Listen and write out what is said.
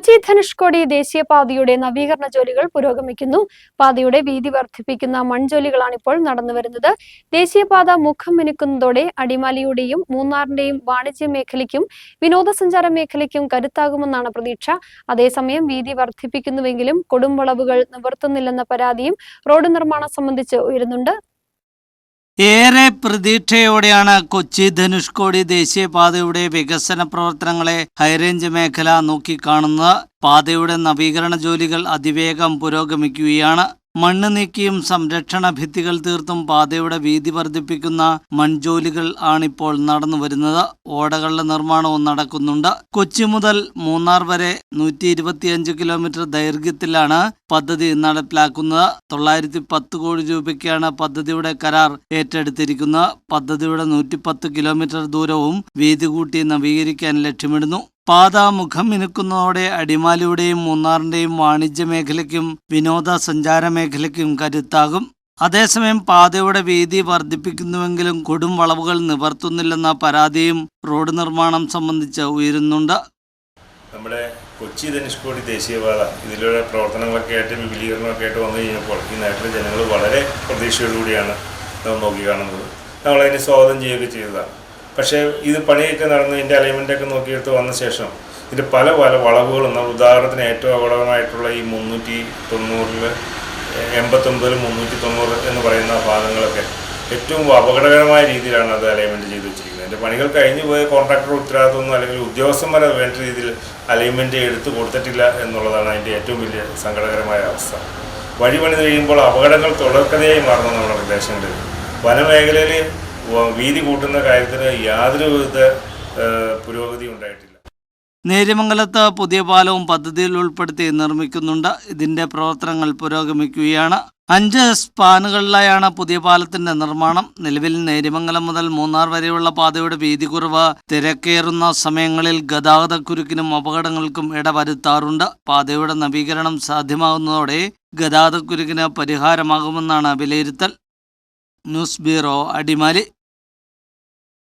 കൊച്ചി ധനുഷ്കോടി ദേശീയപാതയുടെ നവീകരണ ജോലികൾ പുരോഗമിക്കുന്നു. പാതയുടെ വീതി വർദ്ധിപ്പിക്കുന്ന മൺജോലികളാണ് ഇപ്പോൾ നടന്നുവരുന്നത് ദേശീയപാത മുഖം മിനുക്കുന്നതോടെ അടിമാലിയുടെയും മൂന്നാറിന്റെയും വാണിജ്യ മേഖലയ്ക്കും വിനോദസഞ്ചാര മേഖലയ്ക്കും കരുത്താകുമെന്നാണ് പ്രതീക്ഷ. അതേസമയം വീതി വർദ്ധിപ്പിക്കുന്നുവെങ്കിലും കൊടുംവളവുകൾ നിവർത്തുന്നില്ലെന്ന പരാതിയും റോഡ് നിർമ്മാണം സംബന്ധിച്ച് ഉയരുന്നുണ്ട്. ഏറെ പ്രതീക്ഷയോടെയാണ് കൊച്ചി ധനുഷ്കോടി ദേശീയപാതയുടെ വികസന പ്രവർത്തനങ്ങളെ ഹൈറേഞ്ച് മേഖല നോക്കിക്കാണുന്നത് പാതയുടെ നവീകരണ ജോലികൾ അതിവേഗം പുരോഗമിക്കുകയാണ്. മണ്ണ് നീക്കിയും സംരക്ഷണ ഭിത്തികൾ തീർത്തും പാതയുടെ വീതി വർദ്ധിപ്പിക്കുന്ന മൺജോലികൾ ആണിപ്പോൾ നടന്നുവരുന്നത് ഓടകളുടെ നിർമ്മാണവും നടക്കുന്നുണ്ട്. കൊച്ചി മുതൽ മൂന്നാർ വരെ നൂറ്റി കിലോമീറ്റർ ദൈർഘ്യത്തിലാണ് പദ്ധതി നടപ്പിലാക്കുന്നത്. തൊള്ളായിരത്തി പത്ത് കോടി രൂപയ്ക്കാണ് പദ്ധതിയുടെ കരാർ ഏറ്റെടുത്തിരിക്കുന്നത്. പദ്ധതിയുടെ നൂറ്റിപ്പത്ത് കിലോമീറ്റർ ദൂരവും വീതി കൂട്ടി നവീകരിക്കാൻ ലക്ഷ്യമിടുന്നു. പാത മുഖം മിനുക്കുന്നതോടെ അടിമാലിയുടെയും മൂന്നാറിന്റെയും വാണിജ്യ മേഖലയ്ക്കും വിനോദസഞ്ചാര മേഖലയ്ക്കും കരുത്താകും. അതേസമയം പാതയുടെ വീതി വർദ്ധിപ്പിക്കുന്നുവെങ്കിലും കൊടും വളവുകൾ നിവർത്തുന്നില്ലെന്ന പരാതിയും റോഡ് നിർമ്മാണം സംബന്ധിച്ച് ഉയരുന്നുണ്ട്. നമ്മുടെ കൊച്ചി ധനുഷ്കോടി ദേശീയപാത ഇതിലൂടെ പ്രവർത്തനങ്ങളൊക്കെ ആയിട്ട് വിപുലീകരണമൊക്കെ ആയിട്ട് വന്നു കഴിഞ്ഞപ്പോൾ ഈ നാട്ടിലെ ജനങ്ങൾ വളരെ പ്രതീക്ഷയോടുകൂടിയാണ് നമ്മൾ നോക്കിക്കാണുന്നത് നമ്മളതിനെ സ്വാഗതം ചെയ്യുകയൊക്കെ ചെയ്തതാണ്. പക്ഷേ ഇത് പണിയൊക്കെ നടന്ന് ഇതിന്റെ അലൈൻമെന്റൊക്കെ നോക്കിയെടുത്ത് വന്ന ശേഷം ഇതിന്റെ പല പല വളവുകളും നമ്മൾ ഉദാഹരണത്തിന് ഏറ്റവും അപകടമായിട്ടുള്ള ഈ മുന്നൂറ്റി തൊണ്ണൂറിൽ എൺപത്തൊമ്പതിൽ മുന്നൂറ്റി തൊണ്ണൂറ് എന്ന് പറയുന്ന ഭാഗങ്ങളൊക്കെ ഏറ്റവും അപകടകരമായ രീതിയിലാണ് അത് അലൈൻമെന്റ് ചെയ്ത് വെച്ചിരിക്കുന്നത്. എന്റെ പണികൾ കഴിഞ്ഞു പോയ കോൺട്രാക്ടർ ഉത്തരവാദിത്വമൊന്നും അല്ലെങ്കിൽ ഉദ്യോഗസ്ഥന്മാരെ വേണ്ട രീതിയിൽ അലൈൻമെന്റ് എടുത്ത് കൊടുത്തിട്ടില്ല എന്നുള്ളതാണ് അതിന്റെ ഏറ്റവും വലിയ സങ്കടകരമായ അവസ്ഥ. വഴി പണിത് കഴിയുമ്പോൾ അപകടങ്ങൾ തുടർക്കഥയായി മാറുന്ന നമ്മുടെ പ്രദേശങ്ങളിൽ വനമേഖലയിൽ വീതി കൂട്ടുന്ന കാര്യത്തിന് യാതൊരു വിധ പുരോഗതി ഉണ്ടായിട്ടില്ല. നേര്യമംഗലത്ത് പുതിയ പാലവും പദ്ധതിയിൽ ഉൾപ്പെടുത്തി നിർമ്മിക്കുന്നുണ്ട്. ഇതിന്റെ പ്രവർത്തനങ്ങൾ പുരോഗമിക്കുകയാണ്. അഞ്ച് സ്പാനുകളിലായാണ് പുതിയ പാലത്തിന്റെ നിർമ്മാണം. നിലവിൽ നേരിമംഗലം മുതൽ മൂന്നാർ വരെയുള്ള പാതയുടെ വീതി കുറവ് തിരക്കേറുന്ന സമയങ്ങളിൽ ഗതാഗതക്കുരുക്കിനും അപകടങ്ങൾക്കും ഇടവരുത്താറുണ്ട്. പാതയുടെ നവീകരണം സാധ്യമാകുന്നതോടെ ഗതാഗതക്കുരുക്കിന് പരിഹാരമാകുമെന്നാണ് വിലയിരുത്തൽ. News bureau Adimali.